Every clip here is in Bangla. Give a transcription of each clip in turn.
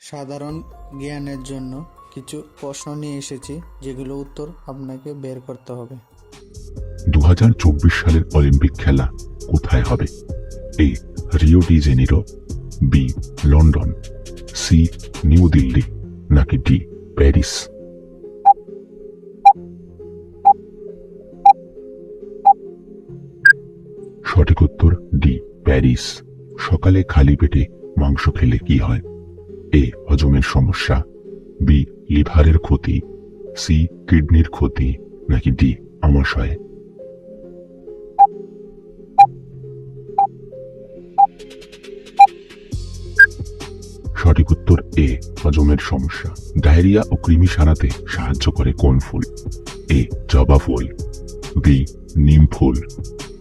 সাধারণ জ্ঞানের জন্য কিছু প্রশ্ন নিয়ে এসেছি, যেগুলো উত্তর আপনাকে বের করতে হবে। দু হাজার চব্বিশ সালের অলিম্পিক খেলা কোথায় হবে? A, Rio de Janeiro, B, London, C, New Delhi, নাকি ডি, প্যারিস? সঠিক উত্তর, ডি, প্যারিস। সকালে খালি পেটে মাংস খেলে কি হয়? এ হজমের সমস্যা, বি লিভারের ক্ষতি, সি কিডনির ক্ষতি, নাকি ডি আমাশয়? সঠিক উত্তর এ, হজমের সমস্যা। ডায়রিয়া ও কৃমি সারাতে সাহায্য করে কোন ফুল? এ, জবা ফুল, বি, নিম ফুল,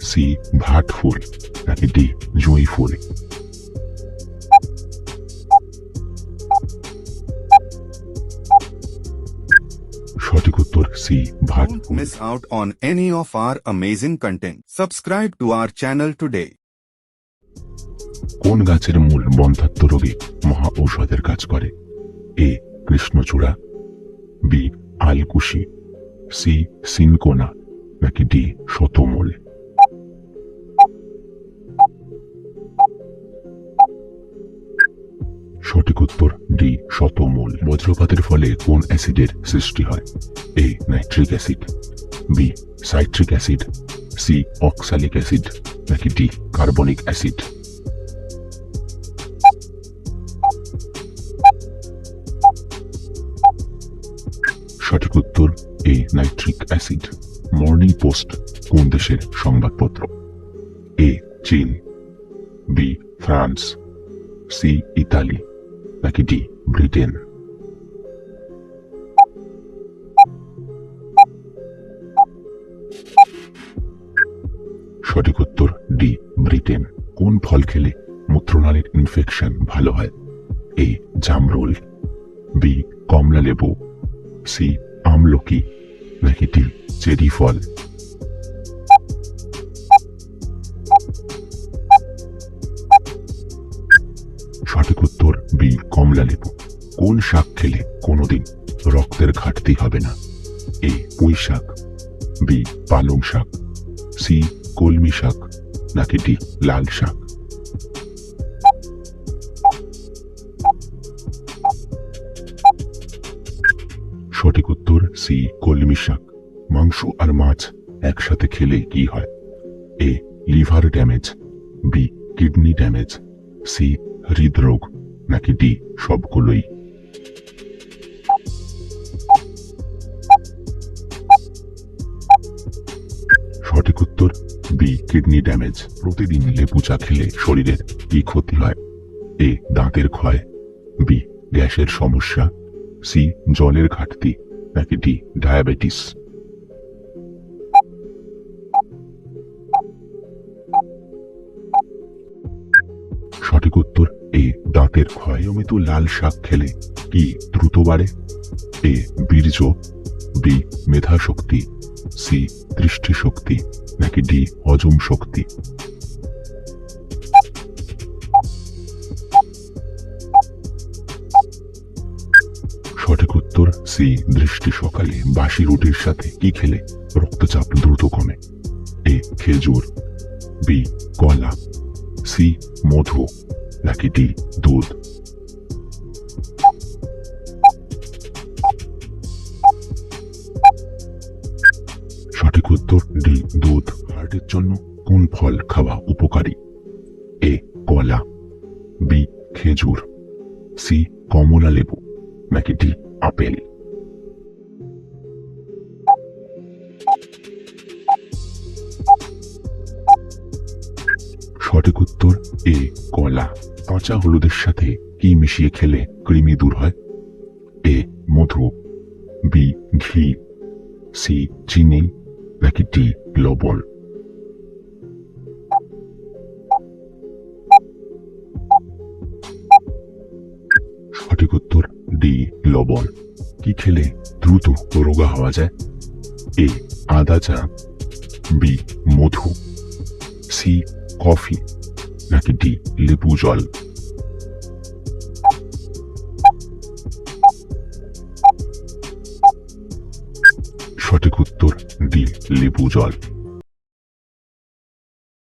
সি, ভাট ফুল, নাকি ডি, জুঁই ফুল? Don't ফুল miss out on any of our amazing content. Subscribe to our channel today. কোন গাছের মূল বন্ধাত্ম রোগে মহা ঔষধের কাজ করে এ কৃষ্ণচূড়া বি আলকুশি সি সিনকোনা নাকি ডি শতমূল সঠিক উত্তর ডি শতমূল বজ্রপাতের ফলে কোন অ্যাসিডের সৃষ্টি হয়? A, nitric acid, B, citric acid, C, oxalic acid, নাকি ডি, কার্বনিক অ্যাসিড? সঠিক উত্তর, A, nitric acid. Morning post, কোন দেশের সংবাদপত্র? এ, চীন, B, France, C, Italy. D Britain. সঠিক উত্তর ডি, ব্রিটেন। কোন ফল খেলে মূত্রনালীর ইনফেকশন ভালো হয়? এ, জামরুল। বি কমলা লেবু সি, আমলকি। নাকি ডি, চেরি ফল। কমলা লেবু। কোন শাক খেলে কোনোদিন রক্তের ঘাটতি হবে না? এ পুঁই শাক, বি পালং শাক, সি কলমি শাক, নাকি ডি লাল শাক? সঠিক উত্তর, সি কলমি শাক। মাংস আর মাছ একসাথে খেলে কি হয়? A liver damage, B kidney damage, C হৃদরোগ। নাকি ডি সবগুলোই। সঠিক উত্তর, বি, কিডনি ড্যামেজ। প্রতিদিন লেবু চা খেলে শরীরের কি ক্ষতি হয়? এ, দাঁতের ক্ষয়। বি, গ্যাসের সমস্যা। সি, জলের ঘাটতি। নাকি ডি, ডায়াবেটিস। দাঁতের ক্ষয় নিয়মিত লাল শাক খেলে কি দ্রুত বাড়ে? এ বীর্য, বি মেধা শক্তি সি দৃষ্টি শক্তি নাকি ডি হজম শক্তি? সঠিক উত্তর, সি দৃষ্টি সকালে বাসি রুটির সাথে কি খেলে রক্তচাপ দ্রুত কমে? এ খেজুর, বি কলা, সি মধু। নাকি ডি দুধ? সঠিক উত্তর ডি দুধ। হার্টের জন্য কোন ফল খাওয়া উপকারী? এ, কলা। বি, খেজুর। সি, কমলা লেবু। নাকি ডি, আপেল। সঠিক উত্তর, এ, কলা। কাঁচা হলুদের সাথে কি মিশিয়ে খেলে কৃমি দূর হয়? এ, মধু, বি, ঘি, সি, চিনি, নাকি ডি, লবণ? সঠিক উত্তর, ডি, লবণ। কি খেলে দ্রুত রোগা হওয়া যায়? এ, আদা চা, বি, মধু, সি, কফি, নাকি ডি, লেবু জল? সঠিক উত্তর ডি লেবু জল